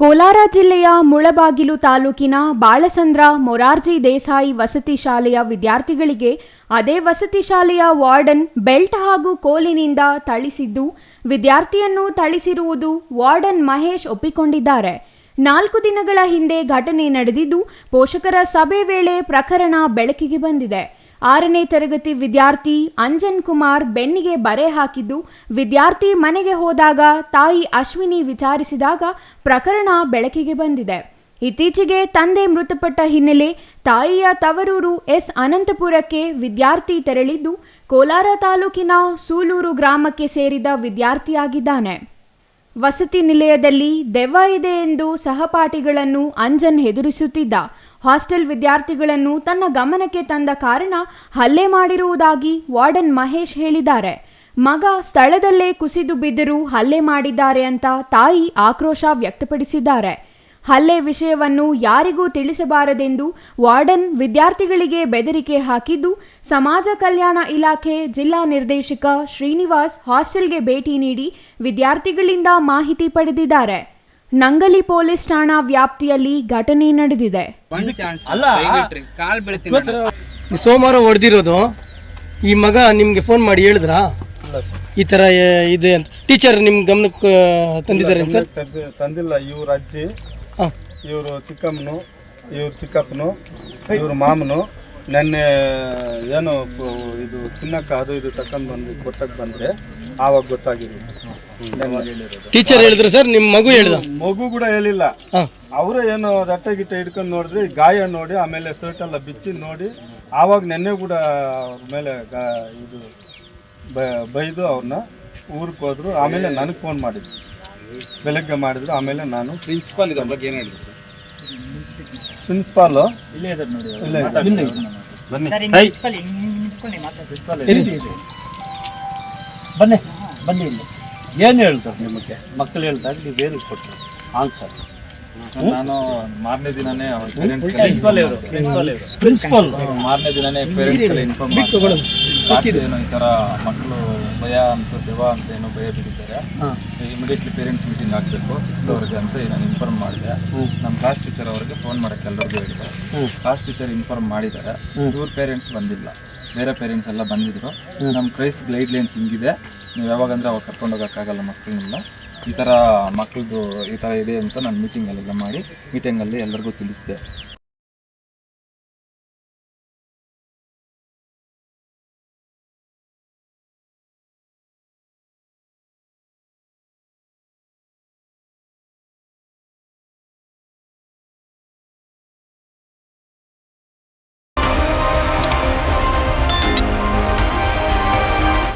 ಕೋಲಾರ ಜಿಲ್ಲೆಯ ಮುಳಬಾಗಿಲು ತಾಲೂಕಿನ ಬಾಳಸಂದ್ರ ಮೊರಾರ್ಜಿ ದೇಸಾಯಿ ವಸತಿ ಶಾಲೆಯ ವಿದ್ಯಾರ್ಥಿಗಳಿಗೆ ಅದೇ ವಸತಿ ಶಾಲೆಯ ವಾರ್ಡನ್ ಬೆಲ್ಟ್ ಹಾಗೂ ಕೋಲಿನಿಂದ ಥಳಿಸಿದ್ದು, ವಿದ್ಯಾರ್ಥಿಯನ್ನು ಥಳಿಸಿರುವುದು ವಾರ್ಡನ್ ಮಹೇಶ್ ಒಪ್ಪಿಕೊಂಡಿದ್ದಾರೆ. ನಾಲ್ಕು ದಿನಗಳ ಹಿಂದೆ ಘಟನೆ ನಡೆದಿದ್ದು, ಪೋಷಕರ ಸಭೆ ವೇಳೆ ಪ್ರಕರಣ ಬೆಳಕಿಗೆ ಬಂದಿದೆ. ಆರನೇ ತರಗತಿ ವಿದ್ಯಾರ್ಥಿ ಅಂಜನ್ ಕುಮಾರ್ ಬೆನ್ನಿಗೆ ಬರೆ ಹಾಕಿದ್ದು, ವಿದ್ಯಾರ್ಥಿ ಮನೆಗೆ ಹೋದಾಗ ತಾಯಿ ಅಶ್ವಿನಿ ವಿಚಾರಿಸಿದಾಗ ಪ್ರಕರಣ ಬೆಳಕಿಗೆ ಬಂದಿದೆ. ಇತ್ತೀಚೆಗೆ ತಂದೆ ಮೃತಪಟ್ಟ ಹಿನ್ನೆಲೆ ತಾಯಿಯ ತವರೂರು ಎಸ್. ಅನಂತಪುರಕ್ಕೆ ವಿದ್ಯಾರ್ಥಿ ತೆರಳಿದ್ದು, ಕೋಲಾರ ತಾಲೂಕಿನ ಸೂಲೂರು ಗ್ರಾಮಕ್ಕೆ ಸೇರಿದ ವಿದ್ಯಾರ್ಥಿಯಾಗಿದ್ದಾನೆ. ವಸತಿ ನಿಲಯದಲ್ಲಿ ದೆವ್ವ ಇದೆ ಎಂದು ಸಹಪಾಠಿಗಳನ್ನು ಅಂಜನ್ ಹೆದರಿಸುತ್ತಿದ್ದ. ಹಾಸ್ಟೆಲ್ ವಿದ್ಯಾರ್ಥಿಗಳನ್ನು ತನ್ನ ಗಮನಕ್ಕೆ ತಂದ ಕಾರಣ ಹಲ್ಲೆ ಮಾಡಿರುವುದಾಗಿ ವಾರ್ಡನ್ ಮಹೇಶ್ ಹೇಳಿದ್ದಾರೆ. ಮಗ ಸ್ಥಳದಲ್ಲೇ ಕುಸಿದು ಬಿದ್ದರೂ ಹಲ್ಲೆ ಮಾಡಿದ್ದಾರೆ ಅಂತ ತಾಯಿ ಆಕ್ರೋಶ ವ್ಯಕ್ತಪಡಿಸಿದ್ದಾರೆ. ಹಲ್ಲೆ ವಿಷಯವನ್ನು ಯಾರಿಗೂ ತಿಳಿಸಬಾರದೆಂದು ವಾರ್ಡನ್ ವಿದ್ಯಾರ್ಥಿಗಳಿಗೆ ಬೆದರಿಕೆ ಹಾಕಿದ್ದು ಸಮಾಜ ಕಲ್ಯಾಣ ಇಲಾಖೆ ಜಿಲ್ಲಾ ನಿರ್ದೇಶಕ ಶ್ರೀನಿವಾಸ್ ಹಾಸ್ಟೆಲ್ಗೆ ಭೇಟಿ ನೀಡಿ ವಿದ್ಯಾರ್ಥಿಗಳಿಂದ ಮಾಹಿತಿ ಪಡೆದಿದ್ದಾರೆ. ನಂಗಲಿ ಪೊಲೀಸ್ ಠಾಣಾ ವ್ಯಾಪ್ತಿಯಲ್ಲಿ ಘಟನೆ ನಡೆದಿದೆ. ಅಲ್ಲ ಕಾಲ್ ಬೀಳ್ತೀನಿ ಈ ಸೋಮವಾರ ಹೊಡೆದಿರೋದು ಈ ಮಗ ನಿಮಗೆ ಫೋನ್ ಮಾಡಿ ಹೇಳಿದ್ರಾ? ಈ ಥರ ಏ- ಇದೆ ಅಂತ ಟೀಚರ್ ನಿಮ್ಮ ಗಮನಕ್ಕೆ ತಂದಿದ್ದಾರೆ ಸರ್? ತಂದಿಲ್ಲ. ಇವ್ರ ಅಜ್ಜಿ ಹಾಂ. ಇವರು ಚಿಕ್ಕಮ್ಮನು ಇವ್ರ ಚಿಕ್ಕಪ್ಪನು ಇವ್ರ ಮಾಮನು ನೆನ್ನೆ ಏನು ಇದು ತಿನ್ನಕ್ಕ ಅದು ಇದು ತಕೊಂಡ್ ಬಂದು ಕೊಟ್ಟಕ್ಕೆ ಬಂದ್ರೆ ಆವಾಗ ಗೊತ್ತಾಗಿರೋದು. ನೆನ್ನೆ. ಟೀಚರ್ ಹೇಳಿದ್ರು ಸರ್ ನಿಮ್ಮ ಮಗು ಹೇಳಿದ? ಮಗು ಕೂಡ ಹೇಳಿಲ್ಲ. ಅವರು ಏನು ರಟ್ಟೆ ಗಿಟ್ಟೆ ಹಿಡ್ಕೊಂಡು ನೋಡಿದ್ರಿ ಗಾಯ ನೋಡಿ ಆಮೇಲೆ ಶರ್ಟ್ ಎಲ್ಲ ಬಿಚ್ಚಿ ನೋಡಿ ಆವಾಗ ನೆನ್ನೆ ಕೂಡ ಅವ್ರ ಮೇಲೆ ಗಾ ಇದು ಬ- ಬೈದು ಅವ್ರನ್ನ ಊರಿಗೆ ಹೋದ್ರು. ಆಮೇಲೆ ನನಗೆ ಫೋನ್ ಮಾಡಿದ್ರು. ಬೆಳಗ್ಗೆ ಮಾಡಿದ್ರು. ಆಮೇಲೆ ನಾನು ಪ್ರಿನ್ಸಿಪಾಲ್ ಇದ್ರ ಬಗ್ಗೆ ಏನು ಹೇಳಿದ್ರು ಪ್ರಿನ್ಸಿಪಾಲು ಇಲ್ಲೇ ಇದ್ದಾರೆ. ನೋಡಿ. ಬನ್ನಿ. ಬನ್ನಿ ಬನ್ನಿ ಇಲ್ಲಿ. ಏನು ಹೇಳ್ತಾರೆ ನಿಮಗೆ? ಮಕ್ಕಳು ಹೇಳ್ತಾರೆ ನೀವು ಏನು ಕೊಟ್ಟರು ಆನ್ಸರ್ ನಾನು ಮಾರನೇ ದಿನನೇ ಅವ್ರ ಪೇರೆಂಟ್ಸ್ ಪ್ರಿನ್ಸಿಪಲ್ ಇವರು ಪ್ರಿನ್ಸಿಪಲ್ ಇವರು. ಪ್ರಿನ್ಸಿಪಲ್ ಮಾರನೇ ದಿನನೇ ಪೇರೆಂಟ್ಸ್ಗೆಲ್ಲ ಇನ್ಫಾರ್ಮ್ ಮಾಡಿದೆ ಏನೋ ಈ ಥರ ಮಕ್ಕಳು ಭಯ ಅಂತ ದೇವ ಅಂತ ಏನೋ ಭಯ ಬಿಟ್ಟಿದ್ದಾರೆ. ಇಮಿಡಿಯೇಟ್ಲಿ ಪೇರೆಂಟ್ಸ್ ಮೀಟಿಂಗ್ ಆಗಬೇಕು. ಸಿಕ್ಸ್ವರೆಗೆ ಅಂತ ನಾನು ಇನ್ಫಾರ್ಮ್ ಮಾಡಿದೆ. ನಮ್ಮ ಕ್ಲಾಸ್ ಟೀಚರ್ ಅವರಿಗೆ ಫೋನ್ ಮಾಡಕ್ಕೆ ಎಲ್ಲರಿಗೂ ಹೇಳಿದೆ. ಕ್ಲಾಸ್ ಟೀಚರ್ ಇನ್ಫಾರ್ಮ್ ಮಾಡಿದ್ದಾರೆ. ಇವ್ರ ಪೇರೆಂಟ್ಸ್ ಬಂದಿಲ್ಲ. ಬೇರೆ ಪೇರೆಂಟ್ಸ್ ಎಲ್ಲ ಬಂದಿದ್ರು. ನಮ್ಮ ಕ್ರೈಸ್ಟ್ ಗೈಡ್ ಲೈನ್ಸ್ ಹಿಂಗಿದೆ. ನೀವು ಯಾವಾಗಂದರೆ ಅವಾಗ ಕರ್ಕೊಂಡು ಹೋಗೋಕ್ಕಾಗಲ್ಲ ಮಕ್ಕಳನ್ನೆಲ್ಲ. ಈ ಥರ ಮಕ್ಕಳದು ಈ ಥರ ಇದೆ ಅಂತ ನಾನು ಮೀಟಿಂಗಲ್ಲೆಲ್ಲ ಮಾಡಿ ಮೀಟಿಂಗಲ್ಲಿ ಎಲ್ಲರಿಗೂ ತಿಳಿಸಿದೆ.